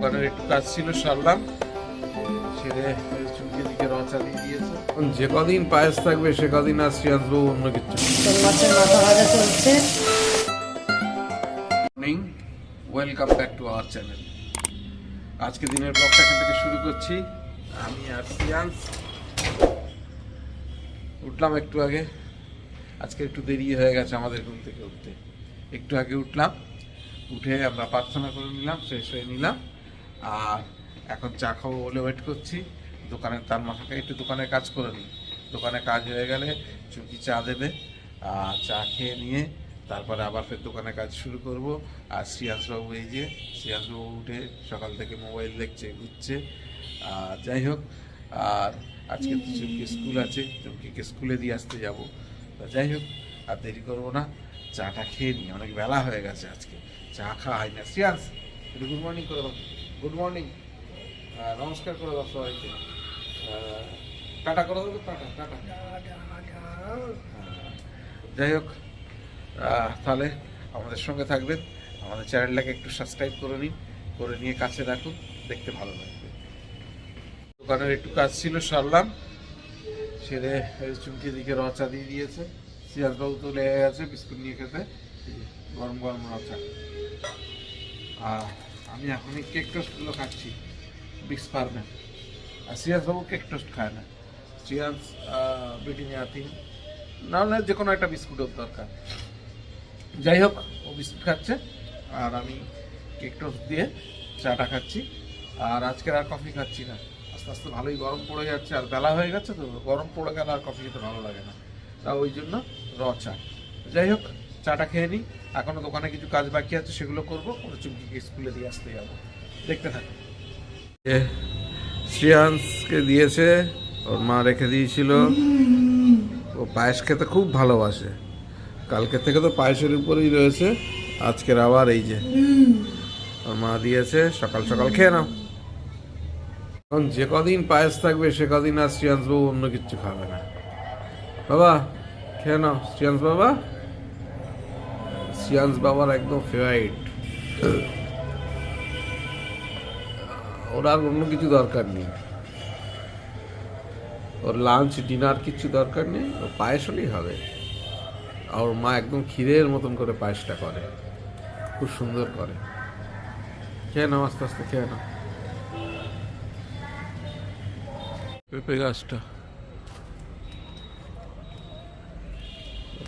দোকানের একটু কাজ ছিল সারলাম। সেরে চুমকি দিকে রচা দিয়ে দিয়েছে। যে কদিন পায়েস থাকবে সে কদিন আর অন্য কিছু। মাছের মাথা ভাজা চলছে। Morning welcome back to our channel আজকে দিনের ব্লগটা এখান থেকে শুরু করছি। আমি আর শ্রিয়াংশ উঠলাম একটু আগে। আজকে একটু দেরি হয়ে গেছে আমাদের ঘুম থেকে উঠতে। একটু আগে উঠলাম। উঠে আমরা প্রার্থনা করে নিলাম শেষ হয়ে নিলাম। আর এখন চা খাব বলে ওয়েট করছি। দোকানের তার মাথাকে একটু দোকানে কাজ করে নিই দোকানে কাজ হয়ে গেলে চুমকি চা দেবে। আর চা খেয়ে নিয়ে তারপরে আবার ফের দোকানে কাজ শুরু করব। আর শ্রিয়াংশবাবু এই যে, শ্রিয়াংশবাবু উঠে সকাল থেকে মোবাইল দেখছে, ঘুরছে। আর যাই হোক, আর আজকে তো চুমকি স্কুল আছে, চুমকিকে স্কুলে দিয়ে আসতে যাব। তা যাই হোক, আর দেরি করব না। চাটা খেয়ে নিই অনেক বেলা হয়ে গেছে আজকে। চা খাওয়া হয় না একটু গুড মর্নিং করে গুড মর্নিং নমস্কার করে দাও সবাইকে। টাটা করে দেবো টাটা টাটা। যাই হোক তাহলে আমাদের সঙ্গে থাকবেন। আমাদের চ্যানেলটাকে একটু সাবস্ক্রাইব করে নিন, করে নিয়ে কাছে রাখুন, দেখতে ভালো লাগবে। দোকানের একটু কাজ ছিল, সারলাম। সেরে চুমকি দিকে রচা দিয়ে দিয়েছে। সিরাজবাবু তো লেগে গেছে, বিস্কুট নিয়ে খেতে। গরম গরম রচা। আর আমি এখনই কেক টোস্টগুলো খাচ্ছি। বিক্স পারবেন। আর সিরাজবাবু কেক টোস্ট খায় না। সিরাজ ব্রিটিনিয়া তিন নাহলে যে কোনো একটা বিস্কুটের দরকার। যাই হোক, ও বিস্কুট খাচ্ছে। আর আমি কেক টোস্ট দিয়ে চাটা খাচ্ছি। আর আজকের আর কফি খাচ্ছি না। আস্তে আস্তে ভালোই গরম পড়ে যাচ্ছে। আর বেলা হয়ে গেছে তো, গরম পড়ে গেলে আর কফি খেতে ভালো লাগে না। তা ওই জন্য র চা। যাই হোক, চাটা খেয়ে নিই। এখনও দোকানে কিছু কাজ বাকি আছে, সেগুলো করব ওর চুমকিকে স্কুলে দিয়ে আসতে যাব। দেখতে থাকো। শ্রেয়াংসকে দিয়েছে, ওর মা রেখে দিয়েছিল। ও পায়েস খেতে খুব ভালোবাসে। কালকে থেকে তো পায়েসের উপরেই রয়েছে, আজকের আবার এই যে। ওর মা দিয়েছে, সকাল সকাল খেয়ে নাও। এখন যে কদিন পায়েস থাকবে, সে কদিন আর শ্রিয়াংশ বাবু অন্য কিছু খাবে না। বাবা, খেয়ে নাও। শ্রিয়াংশ বাবা? শ্রিয়াংশ বাবার একদম ফেভারিট ওর আর অন্য কিছু দরকার নেই। ওর লাঞ্চ ডিনার কিছু দরকার নেই। ও পায়েস হলেই হবে। আর ওর মা একদম ক্ষীরের মতন করে পায়েসটা করে। খুব সুন্দর করে। খেয়ে নাও, আস্তে আস্তে খেয়ে নাও। পেঁপে গাছটা।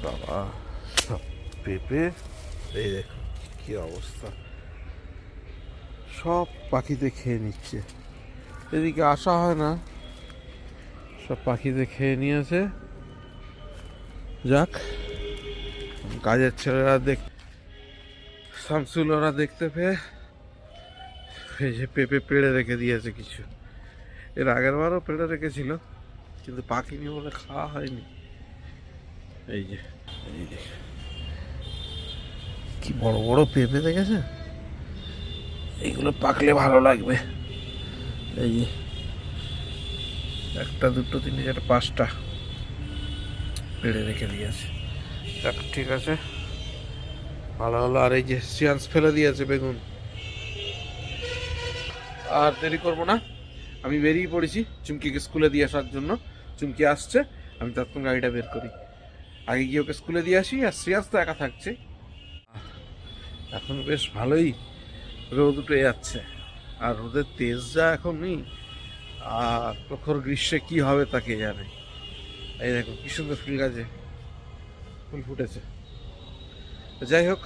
বাবা। পেঁপে, এই দেখো কি অবস্থা। সব পাখিতে খেয়ে নিচ্ছে। এদিকে আসা হয় না। সব পাখিতে খেয়ে নিয়েছে। যাক, কাজের ছেলেরা দেখ শামসুল ওরা দেখতে পেয়ে যে পেঁপে পেড়ে রেখে দিয়েছে কিছু। এর আগের বারও পেড়ে রেখেছিল, কিন্তু পাখি নিয়ে বলে খাওয়া হয়নি। এই যে, এই কি বড় বড় পেঁপে দেখেছে? এইগুলো পাকলে ভালো লাগবে। এই যে, একটা, দুটো, তিনটে, চারটে, পাঁচটা পেড়ে রেখে দিয়েছে। ঠিক আছে। ভালো হলো। আর এই যে সিয়ান্স ফেলে দিয়েছে বেগুন। আর দেরি করব না। আমি বেরিয়ে পড়েছি চুমকিকে স্কুলে দিয়ে আসার জন্য। চুমকি আসছে, আমি তৎক্ষণ গাড়িটা বের করি। আগে গিয়ে ওকে স্কুলে দিয়ে আসি, আর শ্রেয়াস তো একা থাকছে। এখন বেশ ভালোই রোদ উঠে যাচ্ছে। আর রোদের তেজ যা এখন নেই, আর প্রখর গ্রীষ্মে কি হবে তাকে জানে? এই দেখো, কি সুন্দর ফুল গাছে ফুল ফুটেছে। যাই হোক,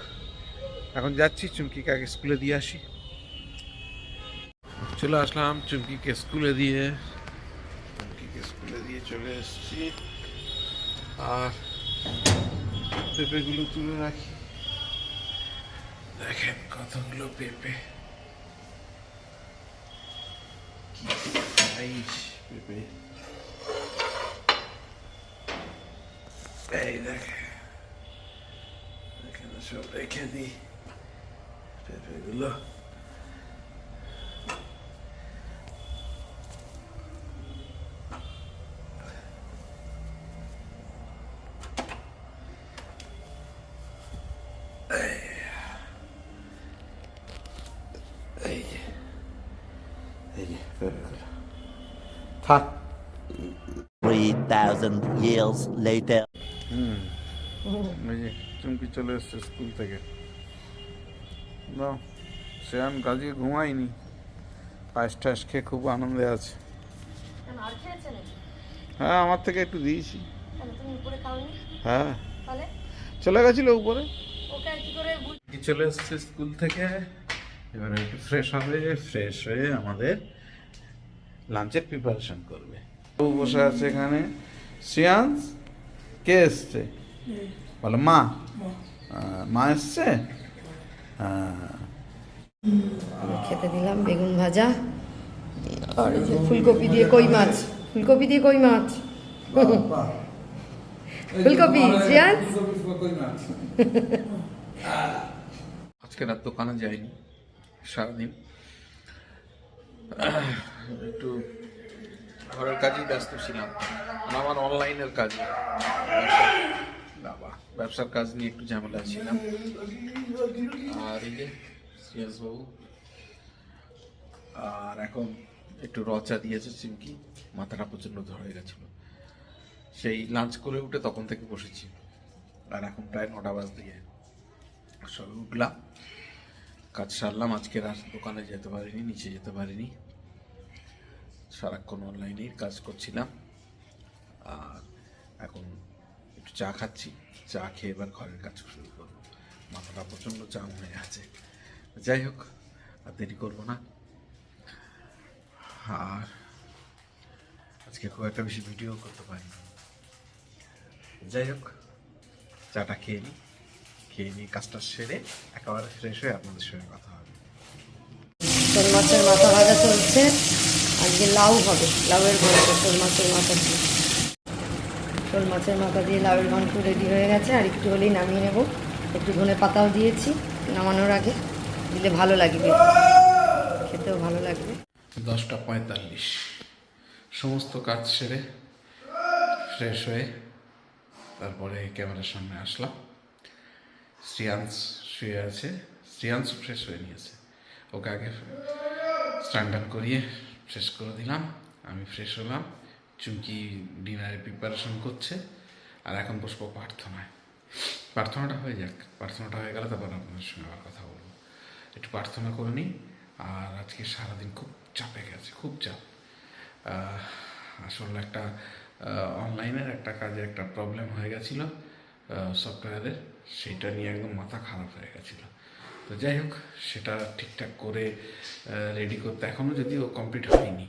এখন যাচ্ছি চুমকিকে আগে স্কুলে দিয়ে আসি। চলে আসলাম চুমকিকে স্কুলে দিয়ে। চুমকিকে স্কুলে দিয়ে চলে এসেছি। আর পেঁপেগুলো তুলে রাখি। দেখেন কতগুলো পেঁপে। পেঁপে। এই দেখে এখানে সব রেখে দিই পেঁপেগুলো এই যে এই যে বের করে। থাক 3,000 years later. হুম। চুমকি চলে এসছে স্কুল থেকে। না সেয়ান কাজে ঘুমায়নি পায়েস টায়েস খেয়ে খুব আনন্দে আছে। হ্যাঁ আমার থেকে একটু দিয়েছি। কেন তুমি উপরে খাওনি? হ্যাঁ। চলে গেছিল উপরে। চলে এসছে স্কুল থেকে। এবারে একটু ফ্রেশ হবে ফ্রেশ হয়ে আমাদের লাঞ্চের প্রিপারেশন করবে। ও বসে আছে এখানে। সিয়ান্স কে এসছে? বলো মা। মা। এসছে? আমি খেতে দিলাম বেগুন ভাজা। আর এই যে ফুলকপি দিয়ে কই মাছ? ফুলকপি দিয়ে কই মাছ? ফুলকপি শ্রেয়াস আজকে রাত দোকানে যাইনি সারাদিন। একটু ঘরের কাজেই ব্যস্ত ছিলাম। আমার অনলাইনের কাজে। ব্যবসার কাজ নিয়ে একটু ঝামেলা ছিলাম। আর এই যে বাবু, আর এখন একটু রচা দিয়েছে চিমকি মাথাটা প্রচণ্ড ধরে গেছিল। সেই লাঞ্চ করে উঠে তখন থেকে বসেছি। আর এখন প্রায় নটা বাজ দিয়ে সবে উঠলাম। কাজ সারলাম, আজকে আর দোকানে যেতে পারিনি, নিচে যেতে পারিনি। সারাক্ষণ অনলাইনেই কাজ করছিলাম। আর এখন একটু চা খাচ্ছি, চা খেয়ে এবার ঘরের কাজ শুরু করব। মাথাটা প্রচণ্ড জাম হয়ে আছে। যাই হোক, আর দেরি করব না। আর আজকে খুব একটা বেশি ভিডিও করতে পারিনি। যাই হোক, চাটা খেয়ে নিই খেয়ে নিয়ে কাজটা সেরে একেবারে ফ্রেশ হয়ে আপনাদের সঙ্গে কথা হবে। শোল মাছের মাথা ভাজা চলছে আজকে লাউ হবে লাউয়ের ঘন্ট শোল মাছের মাথা দিয়ে। শোল মাছের মাথা দিয়ে লাউয়ের ঘন্ট রেডি হয়ে গেছে আর একটু হলেই নামিয়ে নেব। একটু ধনে পাতাও দিয়েছি নামানোর আগে। দিলে ভালো লাগবে। খেতেও ভালো লাগবে। দশটা পঁয়তাল্লিশ। সমস্ত কাজ সেরে ফ্রেশ হয়ে তারপরে ক্যামেরার সামনে আসলাম। শ্রিয়াংশ শুয়ে আছে শ্রিয়াংশ ফ্রেশ হয়ে নিয়েছে ওকে আগে স্নান টান করিয়ে ফ্রেশ করে দিলাম আমি ফ্রেশ হলাম চুমকি ডিনারের প্রিপারেশন করছে আর এখন বসবো প্রার্থনায় প্রার্থনাটা হয়ে যাক প্রার্থনাটা হয়ে গেলে তারপর আপনার সঙ্গে আবার কথা বলব একটু প্রার্থনা করে নিই আর আজকে সারাদিন খুব চাপে গেছে খুব চাপ আসলে একটা অনলাইনের একটা কাজে একটা প্রবলেম হয়ে গেছিল সফটওয়্যারের সেইটা নিয়ে একদম মাথা খারাপ হয়ে গেছিল। তো যাই হোক, সেটা ঠিকঠাক করে রেডি করতে এখনও যদিও কমপ্লিট হয়নি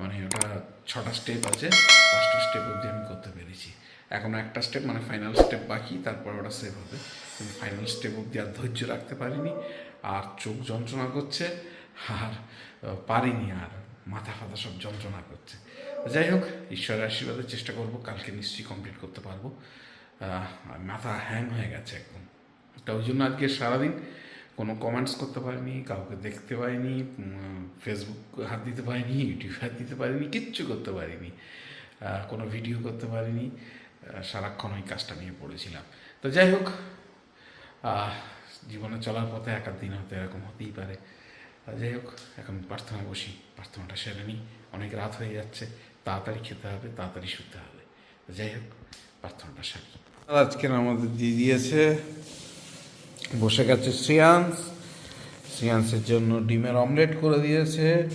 মানে ওটা ছটা স্টেপ আছে, পাঁচটা স্টেপ অবধি আমি করতে পেরেছি। এখনও একটা স্টেপ মানে ফাইনাল স্টেপ বাকি, তারপর ওটা সেভ হবে। কিন্তু ফাইনাল স্টেপ অবধি আর ধৈর্য রাখতে পারিনি, আর চোখ যন্ত্রণা করছে, আর পারিনি, আর মাথা ফাথা সব যন্ত্রণা করছে। যাই হোক, ঈশ্বরের আশীর্বাদে চেষ্টা করব, কালকে নিশ্চয়ই কমপ্লিট করতে পারব। মাথা হ্যাং হয়ে গেছে একদম। তা ওই জন্য আজকে সারাদিন কোনো কমেন্টস করতে পারিনি, কাউকে দেখতে পারিনি ফেসবুক হাত দিতে পারিনি ইউটিউব হাত দিতে পারিনি, কিচ্ছু করতে পারিনি কোনো ভিডিও করতে পারিনি সারাক্ষণ ওই কাজটা নিয়ে পড়েছিলাম। তো যাই হোক জীবনে চলার পথে এক দিন হয়তো এরকম হতেই পারে। যাই হোক, এখন প্রার্থনা বসি, প্রার্থনাটা সেরে নিই। অনেক রাত হয়ে যাচ্ছে, তাড়াতাড়ি খেতে হবে, তাড়াতাড়ি শুতে হবে। যাই হোক, প্রার্থনাটা সারি। আজকের আমাদের দিয়ে দিয়েছে। বসে গেছে শ্রিয়াংশ শ্রিয়াংশের জন্য ডিমের অমলেট করে দিয়েছে।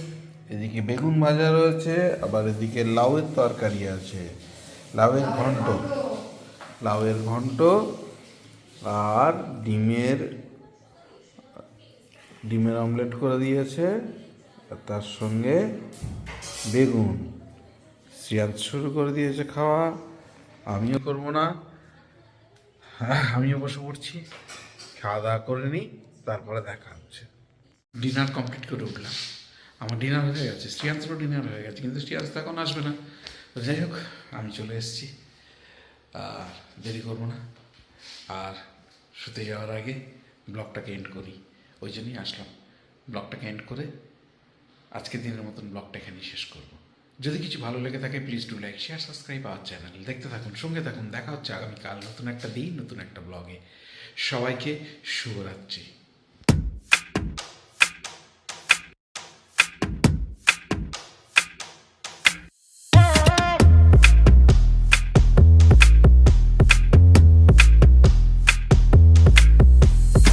এদিকে বেগুন ভাজা রয়েছে, আবার এদিকে লাউয়ের তরকারি আছে। লাউয়ের ঘন্ট। লাউয়ের ঘন্ট আর ডিমের ডিমের অমলেট করে দিয়েছে। আর তার সঙ্গে বেগুন। শ্রিয়াংশ শুরু করে দিয়েছে খাওয়া। আমিও করব না। আমিও বসে পড়ছি। খাওয়া দাওয়া করে নিই, তারপরে দেখা হচ্ছে। ডিনার কমপ্লিট করে উঠলাম। আমার ডিনার হয়ে গেছে। শ্রিয়াংশেরও ডিনার হয়ে গেছে, কিন্তু শ্রিয়াংশ তো এখন আসবে না। যাই হোক, আমি চলে এসেছি। আর দেরি করব না। আর শুতে যাওয়ার আগে ব্লগটাকে এন্ড করি। ওই জন্যই আসলাম। ব্লগটাকে এন্ড করে আজকের দিনের মতন ব্লগটা এখানেই শেষ করব। যদি কিছু ভালো লেগে থাকে please do like share subscribe our channel দেখতে থাকুন, সঙ্গে থাকুন। দেখা হচ্ছে আগামীকাল নতুন একটা দিন, নতুন একটা ব্লগে সবাইকে শুভরাত্রি।